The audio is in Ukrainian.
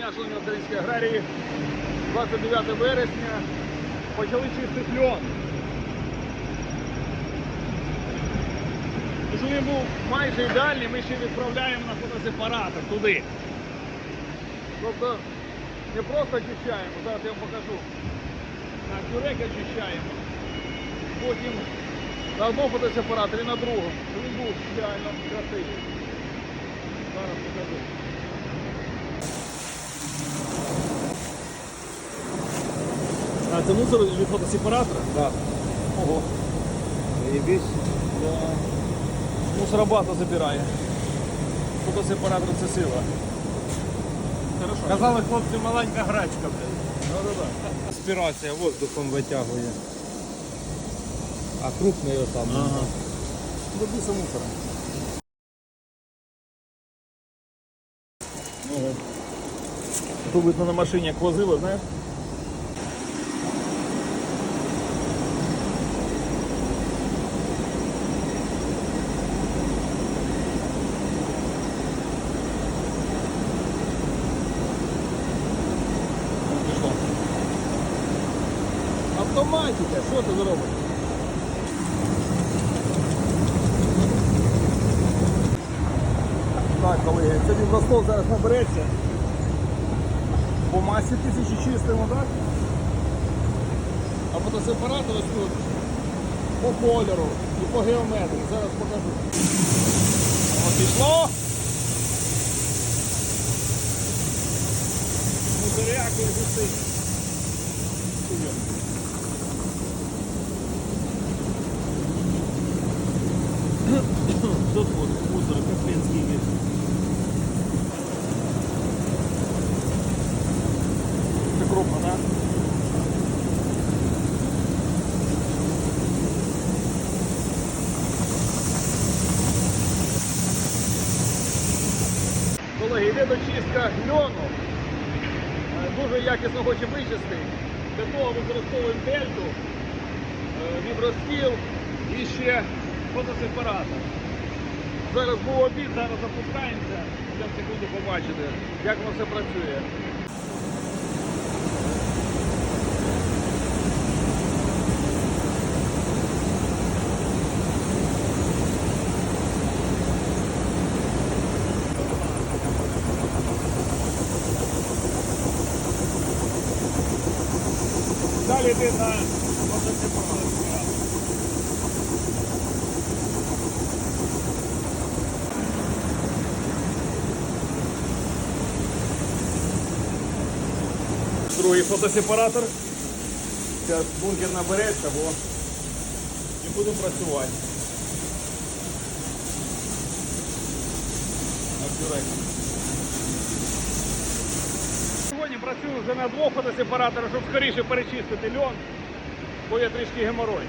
дня, шановні українські аграрії. 29 вересня почали чистити льон. Тож він був майже ідеальний, ми ще відправляємо на фотосепаратор туди. Тобто не просто очищаємо, зараз я вам покажу. На кюрек очищаємо. Потім на одному фотосепараторі, на другому. Щоб Він був ідеально красивий. Зараз це мусор від фотосепаратора? Да. Ого. Заебись. Да. Мусора багато забирає. Фотосепаратор це сила. Хорошо. Казали хлопці маленька грачка, блядь. Да-да-да. Аспірація воздухом витягує. А крупний отам. Ага. Добійся мусора. Ого. Тут видно на машині як возило, знаєш? Пішло. Автоматика, що ти зробиш? Так, колеги, це він зараз набереться. По масі тисячі чистимо, так? А фотосепаратор ось по кольору і по геометрії. Зараз покажу. О, пішло. Мусоряк і гусить. Тут вот мусор капецький весь. Це крупно, да? Колеги, йде дочистка льону. Е, Дуже якісно хоче вичистити. Для того використовуємо дельту, е, вібростіл і ще фотосепаратор. Зараз був обід, зараз запускаємося. будемо в секунду побачите, як воно все працює. Далі йде на фотосепаратор. Другий фотосепаратор. Зараз бункер набереться, бо і будемо працювати. Аккуратно. Сьогодні працюю вже на двох фотосепараторах, щоб скоріше перечистити льон, бо є трішки геморой.